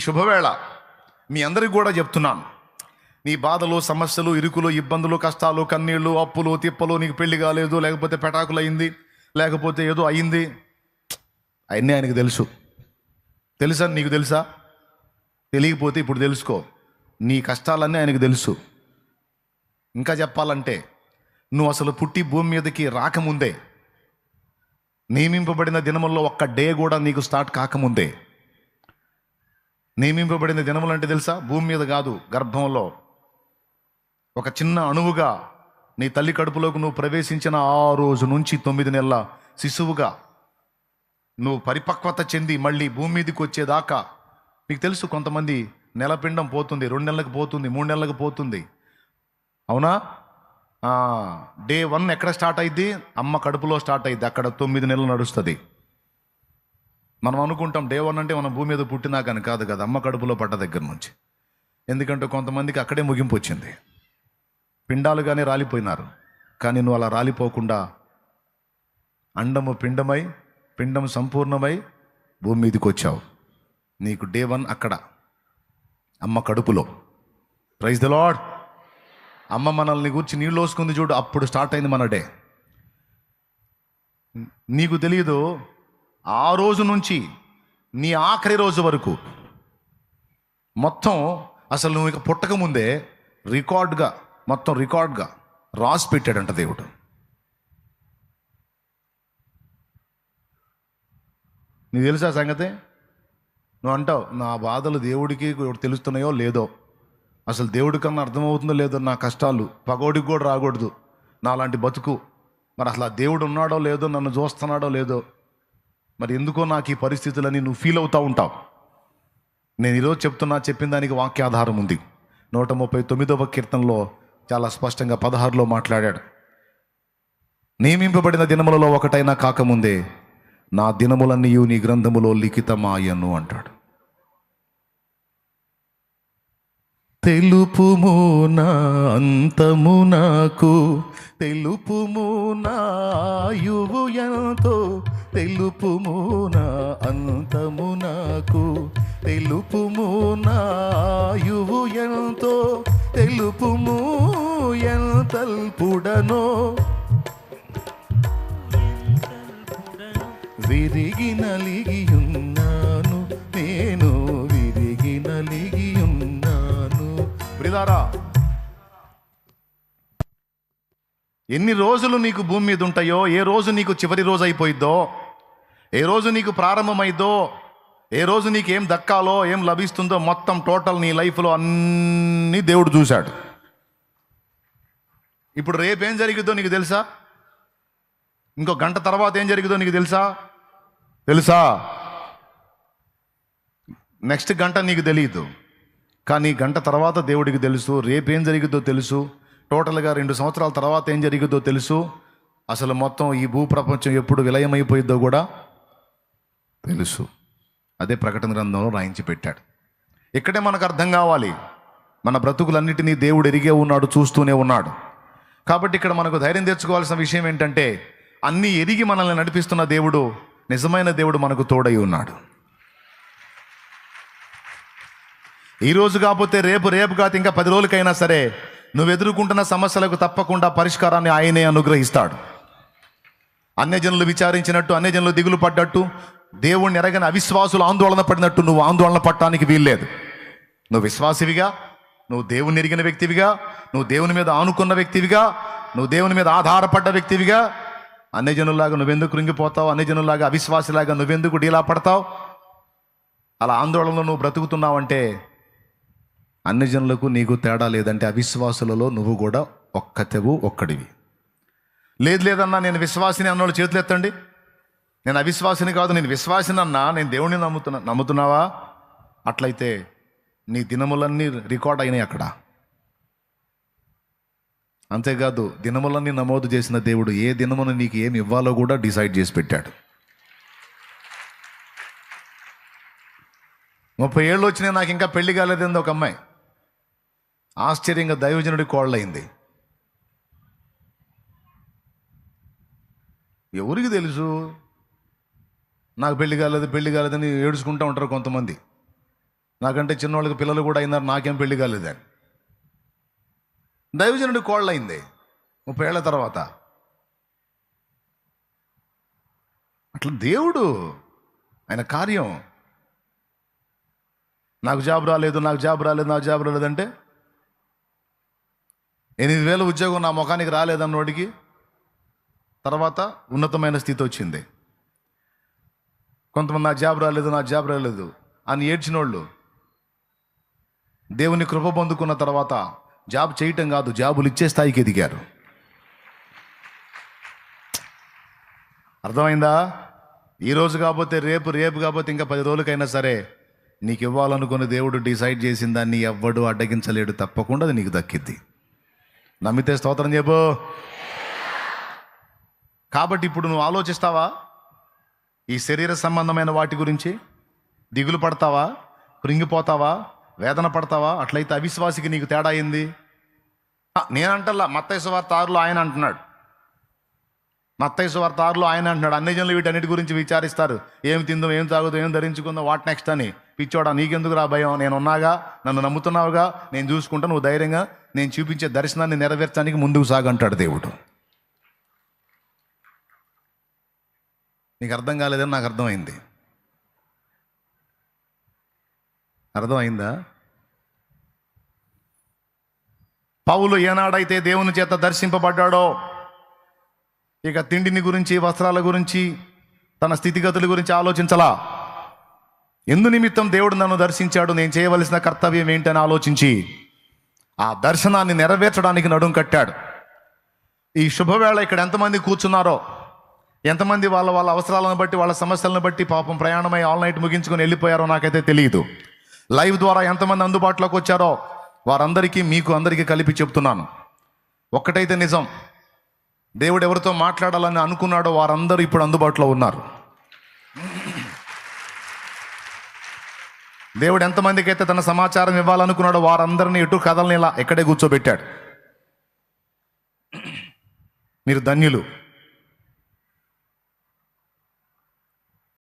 శుభవేళ. మీ అందరికి కూడా చెప్తున్నాను. నీ బాధలు సమస్యలు ఇరుకులు ఇబ్బందులు కష్టాలు కన్నీళ్ళు అప్పులు తిప్పలు నీకు పెళ్ళి కాలేదు లేకపోతే పెటాకులు అయింది లేకపోతే ఏదో అయింది. అవన్నీ ఆయనకు తెలుసు. తెలుసా నీకు తెలుసా? తెలియకపోతే ఇప్పుడు తెలుసుకో. నీ కష్టాలన్నీ ఆయనకు తెలుసు. ఇంకా చెప్పాలంటే నువ్వు అసలు పుట్టి భూమి మీదకి రాకముందే నియమింపబడిన దినముల్లో ఒక్క డే కూడా నీకు స్టార్ట్ కాకముందే నియమింపబడిన దినములు అంటే తెలుసా? భూమి మీద కాదు గర్భంలో. ఒక చిన్న అణువుగా నీ తల్లి కడుపులోకి నువ్వు ప్రవేశించిన ఆ రోజు నుంచి తొమ్మిది నెలల శిశువుగా నువ్వు పరిపక్వత చెంది మళ్ళీ భూమి మీదకి వచ్చేదాకా మీకు తెలుసు కొంతమంది నెలపిండం పోతుంది రెండు నెలలకు పోతుంది మూడు నెలలకు పోతుంది. అవునా? డే వన్ ఎక్కడ స్టార్ట్ అయింది అమ్మ కడుపులో స్టార్ట్ అయింది అక్కడ తొమ్మిది నెలలు నడుస్తుంది. మనం అనుకుంటాం డే వన్ అంటే మనం భూమి మీద పుట్టినాకని కాదు కదా అమ్మ కడుపులో పడ్డ దగ్గర నుంచి. ఎందుకంటే కొంతమందికి అక్కడే ముగింపు వచ్చింది. పిండాలుగానే రాలిపోయినారు. కానీ నువ్వు అలా రాలిపోకుండా అండము పిండమై పిండం సంపూర్ణమై భూమి మీదకి వచ్చావు. నీకు డే వన్ అక్కడ అమ్మ కడుపులో. ప్రైజ్ ద లాడ్ అమ్మ మనల్ని గురించి నీళ్ళు వసుకుంది చూడు అప్పుడు స్టార్ట్ అయింది మన డే. నీకు తెలియదు ఆ రోజు నుంచి నీ ఆఖరి రోజు వరకు మొత్తం అసలు నువ్వు ఇక పుట్టక ముందే రికార్డ్గా మొత్తం రికార్డ్గా రాసి పెట్టాడంట దేవుడు. నీకు తెలుసా సంగతి? నువ్వు అంటావు నా బాధలు దేవుడికి తెలుస్తున్నాయో లేదో? అసలు దేవుడి కన్నా అర్థమవుతుందో లేదో నా కష్టాలు? పగోడికి కూడా రాకూడదు. నా లాంటి బతుకు. మరి అసలు ఆ దేవుడు ఉన్నాడో లేదో నన్ను చూస్తున్నాడో లేదో? మరి ఎందుకో నాకు ఈ పరిస్థితులని నువ్వు ఫీల్ అవుతూ ఉంటావు. నేను ఈరోజు చెప్తున్నా చెప్పిన దానికి వాక్యాధారం ఉంది. నూట ముప్పై తొమ్మిదవ కీర్తనలో చాలా స్పష్టంగా పదహారులో మాట్లాడాడు. నియమింపబడిన దినములలో ఒకటైనా కాకముందే నా దినములన్నీ నీ గ్రంథములో లిఖితమాయను అంటాడు. తెలుపుము నా అంతము నాకు తెలుపుము నా ఎంతో తెలుపుమున అంతము నాకు. తెలుపుము నా ఆయువు ఎంతో. తెలుపుము ఎంతల్పుడనో విరిగి నలిగియున్నాను. నేను విరిగి నలిగియున్నాను. ప్రిదారా ఎన్ని రోజులు నీకు భూమి మీద ఉంటాయో ఏ రోజు నీకు చివరి రోజు అయిపోయిద్దో ఏ రోజు నీకు ప్రారంభమైద్దో ఏ రోజు నీకు ఏం దక్కాలో ఏం లభిస్తుందో మొత్తం టోటల్ నీ లైఫ్లో అన్నీ దేవుడు చూశాడు. ఇప్పుడు రేపేం జరిగిద్దో నీకు తెలుసా? ఇంకో గంట తర్వాత ఏం జరిగిద్దో నీకు తెలుసా? తెలుసా? నెక్స్ట్ గంట నీకు తెలియదు కానీ గంట తర్వాత దేవుడికి తెలుసు రేపేం జరిగిద్దో తెలుసు. టోటల్గా రెండు సంవత్సరాల తర్వాత ఏం జరిగిందో తెలుసు. అసలు మొత్తం ఈ భూ ప్రపంచం ఎప్పుడు విలయమైపోయిద్దో కూడా తెలుసు. అదే ప్రకటన గ్రంథంలో రాయించి పెట్టాడు. ఇక్కడే మనకు అర్థం కావాలి. మన బ్రతుకులన్నిటినీ దేవుడు ఎరిగే ఉన్నాడు చూస్తూనే ఉన్నాడు. కాబట్టి ఇక్కడ మనకు ధైర్యం తెచ్చుకోవాల్సిన విషయం ఏంటంటే అన్నీ ఎరిగి మనల్ని నడిపిస్తున్న దేవుడు నిజమైన దేవుడు మనకు తోడై ఉన్నాడు. ఈరోజు కాకపోతే రేపు రేపు కాదు ఇంకా పది రోజులకైనా సరే నువ్వు ఎదుర్కొంటున్న సమస్యలకు తప్పకుండా పరిష్కారాన్ని ఆయనే అనుగ్రహిస్తాడు. అన్యజనులు విచారించినట్టు అన్యజనులు దిగులు పడ్డట్టు దేవుణ్ణి ఎరగని అవిశ్వాసులు ఆందోళన పడినట్టు నువ్వు ఆందోళన పడటానికి వీల్లేదు. నువ్వు విశ్వాసివిగా నువ్వు దేవుని ఎరిగిన వ్యక్తివిగా నువ్వు దేవుని మీద ఆనుకున్న వ్యక్తివిగా నువ్వు దేవుని మీద ఆధారపడ్డ వ్యక్తివిగా అన్యజనులాగా నువ్వెందుకు కృంగిపోతావు? అన్యజనులాగా అవిశ్వాసిలాగా నువ్వెందుకు డీలా పడతావు? అలా ఆందోళనలో నువ్వు బ్రతుకుతున్నావంటే అన్ని జనులకు నీకు తేడా లేదంటే అవిశ్వాసులలో నువ్వు కూడా ఒక్కతెవు ఒక్కడివి. లేదు లేదన్నా నేను విశ్వాసిని అన్నోళ్ళు చేతులు ఎత్తండి. నేను అవిశ్వాసిని కాదు నేను విశ్వాసిని అన్నా నేను దేవుడిని నమ్ముతున్నా నమ్ముతున్నావా? అట్లయితే నీ దినములన్నీ రికార్డ్ అయినాయి అక్కడ. అంతేకాదు దినములన్నీ నమోదు చేసిన దేవుడు ఏ దినమును నీకు ఏమి ఇవ్వాలో కూడా డిసైడ్ చేసి పెట్టాడు. ముప్పై ఏళ్ళు వచ్చినాయి నాకు ఇంకా పెళ్ళి కాలేదంది ఒక అమ్మాయి. ఆశ్చర్యంగా దైవజనుడి కోళ్ళయింది. ఎవరికి తెలుసు? నాకు పెళ్ళి కాలేదు పెళ్ళి కాలేదని ఏడుచుకుంటూ ఉంటారు కొంతమంది. నాకంటే చిన్నవాళ్ళకి పిల్లలు కూడా అయినారు నాకేం పెళ్ళి కాలేదని దైవజనుడి కోళ్ళయింది. ముప్పై ఏళ్ళ తర్వాత. అట్లా దేవుడు ఆయన కార్యం. నాకు జాబ్ రాలేదు నాకు జాబ్ రాలేదు నాకు జాబ్ రాలేదంటే ఎనిమిది వేల ఉద్యోగం నా ముఖానికి రాలేదన్నోడికి తర్వాత ఉన్నతమైన స్థితి వచ్చింది. కొంతమంది నా జాబ్ రాలేదు నా జాబ్ రాలేదు అని ఏడ్చినోళ్ళు దేవుని కృప పొందుకున్న తర్వాత జాబ్ చేయటం కాదు జాబులు ఇచ్చే స్థాయికి ఎదిగారు. అర్థమైందా? ఈరోజు కాకపోతే రేపు రేపు కాకపోతే ఇంకా పది రోజులకైనా సరే నీకు ఇవ్వాలనుకున్న దేవుడు డిసైడ్ చేసిన దాన్ని ఎవ్వడు అడ్డగించలేడు తప్పకుండా అది నీకు దక్కిద్ది. నమ్మితే స్తోత్రం చెప్పు. కాబట్టి ఇప్పుడు నువ్వు ఆలోచిస్తావా? ఈ శరీర సంబంధమైన వాటి గురించి? దిగులు పడతావా? కృంగిపోతావా? వేదన పడతావా? అట్లయితే అవిశ్వాసికి నీకు తేడా అయింది నేనంటల్లా మత్తయ్య వార్త ఆరులో ఆయన అంటున్నాడు. మత్తయ్య వార్త ఆరులో ఆయన అంటున్నాడు. అన్ని జనులు వీటన్నిటి గురించి విచారిస్తారు. ఏం తిందో ఏం తాగుదో ఏం ధరించుకుందో వాట్ నెక్స్ట్ అని. పిచ్చోడా నీకెందుకు రా భయం? నేను ఉన్నాగా నన్ను నమ్ముతున్నావుగా? నేను చూసుకుంటా నువ్వు ధైర్యంగా నేను చూపించే దర్శనాన్ని నెరవేర్చడానికి ముందుకు సాగంటాడు దేవుడు. నీకు అర్థం కాలేదని నాకు అర్థమైంది. అర్థమైందా? పౌలు ఏనాడైతే దేవుని చేత దర్శింపబడ్డాడో ఇక తిండిని గురించి వస్త్రాల గురించి తన స్థితిగతుల గురించి ఆలోచించలా? ఎందు నిమిత్తం దేవుడు నన్ను దర్శించాడు నేను చేయవలసిన కర్తవ్యం ఏంటని ఆలోచించి ఆ దర్శనాన్ని నెరవేర్చడానికి నడుం కట్టాడు. ఈ శుభవేళ ఇక్కడ ఎంతమంది కూర్చున్నారో ఎంతమంది వాళ్ళ వాళ్ళ అవసరాలను బట్టి వాళ్ళ సమస్యలను బట్టి పాపం ప్రయాణమై ఆల్ నైట్ ముగించుకొని వెళ్ళిపోయారో నాకైతే తెలియదు. లైవ్ ద్వారా ఎంతమంది అందుబాటులోకి వచ్చారో వారందరికీ మీకు అందరికీ కలిపి చెప్తున్నాను. ఒక్కటైతే నిజం దేవుడు ఎవరితో మాట్లాడాలని అనుకున్నాడో వారందరూ ఇప్పుడు అందుబాటులో ఉన్నారు. దేవుడు ఎంతమందికి అయితే తన సమాచారం ఇవ్వాలనుకున్నాడో వారందరినీ ఎటు కథల్ని ఇలా ఎక్కడే కూర్చోబెట్టాడు. మీరు ధన్యులు.